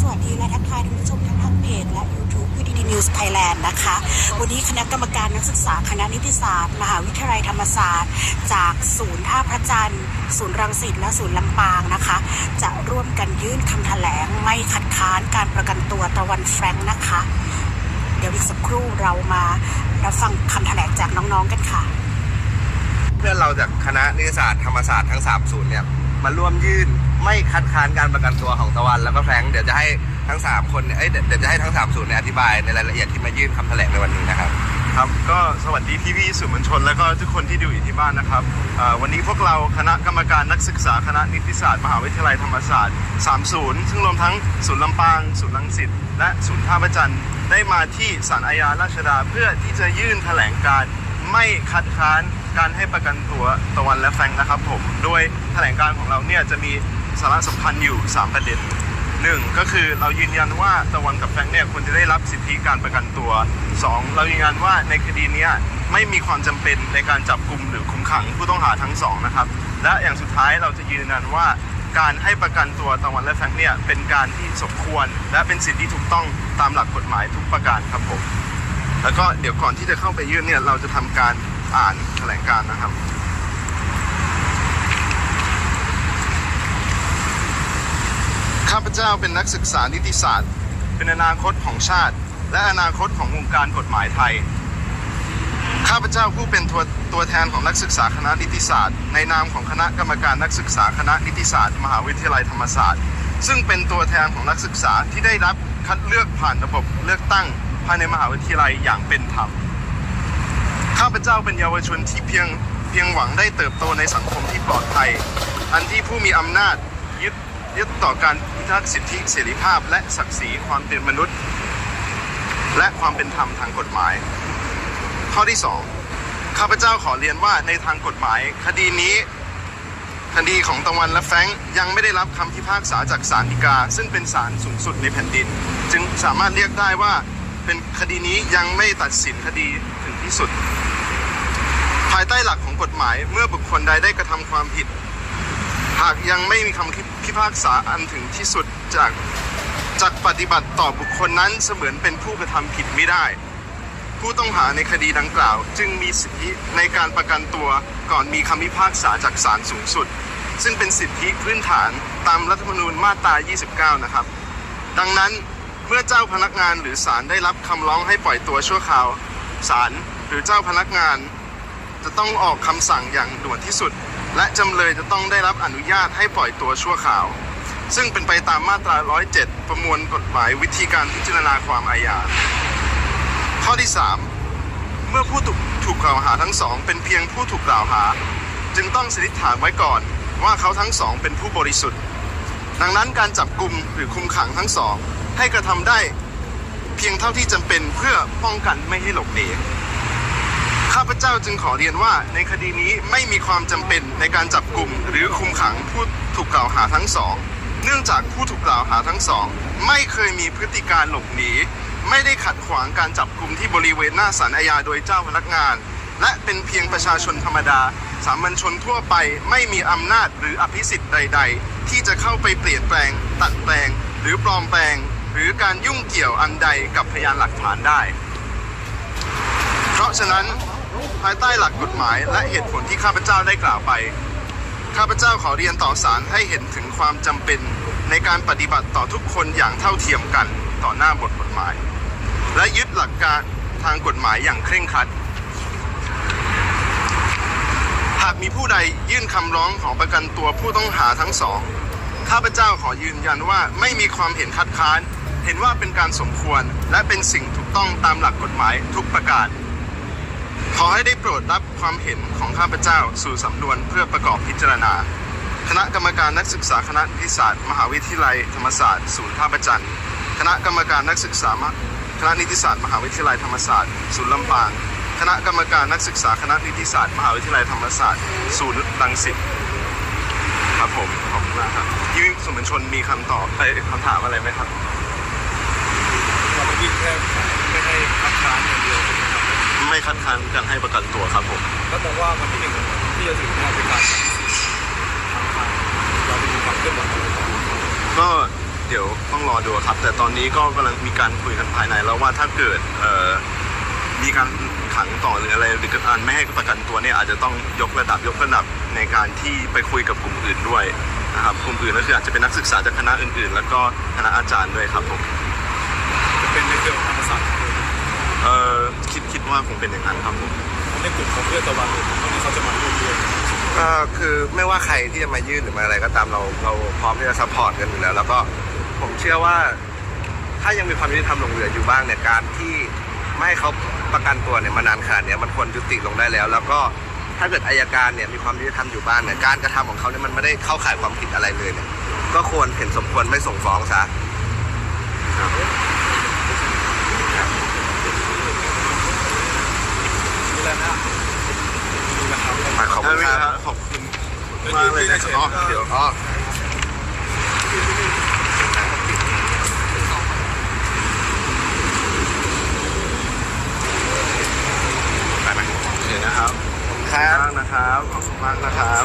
สวัสดีและทักทายท่านผู้ชมทั้งทางเพจและ YouTube พีดีนิวส์ไทยแลนด์นะคะ วันนี้คณะกรรมการนักศึกษาคณะนิติศาสตร์ มหาวิทยาลัยธรรมศาสตร์ จากศูนย์ท่าพระจันทร์ ศูนย์รังสิตและศูนย์ลำปางนะคะ จะร่วมกันยื่นคำแถลงไม่คัดค้านการประกันตัวตะวันแฟรงค์นะคะ เดี๋ยวอีกสักครู่เรามารับฟังคำแถลงจากน้องๆกันค่ะ เพื่อนเราจากคณะนิติศาสตร์ธรรมศาสตร์ทั้ง3ศูนย์เนี่ย มาร่วมยื่นไม่คัดค้านการประกันตัวของตะวัน แล้วก็แฟรงค์เดี๋ยวจะให้ทั้ง 3 คนเนี่ยเอ้ยเดี๋ยวเดี๋ยวจะให้ทั้ง3ศูนย์เนี่ยอธิบายในรายละเอียดที่มายื่นคำแถลงในวันนี้นะครับ ครับก็สวัสดีพี่พี่ๆสื่อมวลชน และก็ทุกคนที่ดูอยู่ที่บ้านนะครับอ่อวันนี้พวกเราคณะกรรมการนักศึกษาคณะนิติศาสตร์มหาวิทยาลัยธรรมศาสตร์3ศูนย์ซึ่งรวมทั้งศูนย์ลำปาง ศูนย์ลังสิตและศูนย์ท่าพระจันทร์ได้มาที่ศาลอาญาราชดาเพื่อที่จะยื่นแถลงการ ไม่คัดค้านการให้ประกันตัวตะวันและแฟงนะครับผม โดยแถลงการของเราเนี่ยจะมีสาระสำคัญอยู่ 3 ประเด็นหนึ่งก็คือเรายืนยันว่าตะวันกับแฟงเนี่ยควรจะได้รับสิทธิการประกันตัวสองเรายืนยันว่าในคดีเนี้ยไม่มีความจำเป็นในการจับกลุ่มหรือคุมขังผู้ต้องหาทั้งสองนะครับ และอย่างสุดท้ายเราจะยืนยันว่าการให้ประกันตัวตะวันและแฟงเนี่ยเป็นการที่สมควร และเป็นสิทธิที่ถูกต้องตามหลักกฎหมายทุกประการครับผม แล้วก็เดี๋ยวก่อนที่จะเข้าไปยื่นเนี่ยเราจะทำการอ่านแถลงการนะครับข้าพเจ้าเป็นนักศึกษานิติศาสตร์ เป็นอนาคตของชาติ และอนาคตของวงการกฎหมายไทยข้าพเจ้าผู้เป็นตัวตัวแทนของนักศึกษาคณะนิติศาสตร์ ในนามของคณะกรรมการนักศึกษาคณะนิติศาสตร์ มหาวิทยาลัยธรรมศาสตร์ ซึ่งเป็นตัวแทนของนักศึกษาที่ได้รับคัดเลือกผ่านระบบเลือกตั้งายในมหาวิทยาลัยอย่างเป็นธรรม ข้าพเจ้าเป็นเยาวชนที่เพียงเพียงหวังได้เติบโตในสังคมที่ปลอดภัย อันที่ผู้มีอำนาจยึดยึดต่อการพิทักษ์สิทธิเสรีภาพ และศักดิ์ศรีความเป็นมนุษย์ และความเป็นธรรมทางกฎหมาย ข้อที่ 2 ข้าพเจ้าขอเรียนว่าในทางกฎหมาย คดีนี้คดีของตะวันและแฟงยังไม่ได้รับคำพิพากษาจากศาลฎีกา ซึ่งเป็นศาลสูงสุดในแผ่นดิน จึงสามารถเรียกได้ว่า เป็นคดีนี้ยังไม่ตัดสินคดีถึงที่สุด ภายใต้หลักของกฎหมายเมื่อบุคคลใดได้กระทำความผิด หากยังไม่มีคำพิพากษาอันถึงที่สุดจากจากปฏิบัติต่อบุคคลนั้นเสมือนเป็นผู้กระทำผิดไม่ได้ ผู้ต้องหาในคดีดังกล่าว จึงมีสิทธิในการประกันตัวก่อนมีคำพิพากษาจากศาลสูงสุด ซึ่งเป็นสิทธิพื้นฐานตามรัฐธรรมนูญมาตรา 29 นะครับ ดังนั้น เมื่อเจ้าพนักงานหรือศาลได้รับคำร้องให้ปล่อยตัวชั่วคราวศาลหรือเจ้าพนักงาน จะต้องออกคำสั่งอย่างด่วนที่สุด และจำเลยจะต้องได้รับอนุญาตให้ปล่อยตัวชั่วคราว ซึ่งเป็นไปตามมาตรา 107 ประมวลกฎหมายวิธีการพิจารณาความอาญาข้อที่ 3 เมื่อผู้ถูกกกล่าวหาทั้งสอง เป็นเพียงผู้ถูกกล่าวหา จึงต้องสันนิษฐานไว้ก่อนว่าเขาทั้งสองเป็นผู้บริสุทธิ์ ดังนั้นการจับกลุ่มหรือคุมขังทั้งสอง ให้กระทำได้ เพียงเท่าที่จำเป็นเพื่อป้องกันไม่ให้หลบหนีข้าพเจ้าจึงขอเรียนว่าในคดีนี้ไม่มีความจำเป็นในการจับกลุ่มหรือคุมขังผู้ถูกกล่าวหาทั้งสอง เนื่องจากผู้ถูกกล่าวหาทั้งสอง ไม่เคยมีพฤติการหลบหนีไม่ได้ขัดขวางการจับกลุ่มที่บริเวณหน้าศาลอาญาโดยเจ้าพนักงาน และเป็นเพียงประชาชนธรรมดา สามัญชนทั่วไปไม่มีอำนาจหรืออภิสิทธิ์ใด ๆ ที่จะเข้าไปเปลี่ยนแปลง ตัดแปลง หรือปลอมแปลง หรือการยุ่งเกี่ยวอันใดกับพยานหลักฐานได้ เพราะฉะนั้นภายใต้หลักกฎหมายและเหตุผลที่ข้าพเจ้าได้กล่าวไป ข้าพเจ้าขอเรียนต่อศาลให้เห็นถึงความจำเป็นในการปฏิบัติต่อทุกคนอย่างเท่าเทียมกันต่อหน้าบทกฎหมาย และยึดหลักการทางกฎหมายอย่างเคร่งครัด หากมีผู้ใดยื่นคำร้องขอประกันตัวผู้ต้องหาทั้งสอง ข้าพเจ้าขอยืนยันว่าไม่มีความเห็นคัดค้าน เห็นว่าเป็นการสมควรและเป็นสิ่งถูกต้องตามหลักกฎหมายทุกประการ ขอให้ได้โปรดรับความเห็นของข้าพเจ้าสู่สำนวนเพื่อประกอบพิจารณา คณะกรรมการนักศึกษาคณะนิติศาสตร์ มหาวิทยาลัยธรรมศาสตร์ศูนย์ท่าประจันคณะกรรมการนักศึกษามหาคณะนิติศาสตร์มหาวิทยาลัยธรรมศาสตร์ศูนย์ลำปางคณะกรรมการนักศึกษาคณะนิติศาสตร์มหาวิทยาลัยธรรมศาสตร์ศูนย์รังสิตครับผมขอบคุณมากครับยี่วิสุมวลชนมีคำตอบเอ้ยคำถามอะไรไหมครับ ยื่นแค่ไม่ให้คัดค้านอย่างเดียวใช่ไหมครับไม่คัดค้านการให้ประกันตัวครับผมแล้วมองว่าวันที่หนึ่งที่จะถึงเนี่ยเป็นการตัดสินทางการเราจะมีความเคลื่อนไหวอะไรบ้างก็เดี๋ยวต้องรอดูครับ แต่ตอนนี้ก็กำลังมีการคุยกันภายในแล้วว่าถ้าเกิดเอ่อมีการขังต่อหรืออะไรหรือการไม่ให้ประกันตัวเนี่ยอาจจะต้องยกระดับยกระดับในการที่ไปคุยกับกลุ่มอื่นด้วยนะครับกลุ่มอื่นก็คืออาจจะเป็นนักศึกษาจากคณะอื่นๆ แล้วก็คณะอาจารย์ด้วยครับผม จะเป็นในเครือของธรรมศาสตร์ เอ่อคิดคิด ว่าคงเป็นอย่างนั้นครับผมในกลุ่มของเพื่อนตะวันตอนนี้เขาจะมาร่วมด้วยก็คือไม่ว่าใครที่จะมายื่นหรือมาอะไรก็ตามเราเราพร้อมที่จะซัพพอร์ตกันอยู่แล้ว แล้วก็ผมเชื่อว่า ถ้ายังมีความยุติธรรมหลงเหลืออยู่บ้างเนี่ยการที่ไม่ให้เขาประกันตัวเนี่ยมานานขนาดเนี้ยมันควรยุติลงได้แล้ว แล้วก็ถ้าเกิดอายการเนี่ยมีความยุติธรรมอยู่บ้างเนี่ยการกระทำของเขาเนี่ยมันไม่ได้เข้าข่ายความผิดอะไรเลยเนี่ยก็ควรเห็นสมควรไม่ส่งฟ้องซะ นี่แหละนะนี่นะครับ มาข อบคุณครับขอบคุณมากเลยนะครับอ๋อเดี๋ยวอ๋อไปไหมโอเคนะครับครับมากนะครับขอบคุณมากนะครับ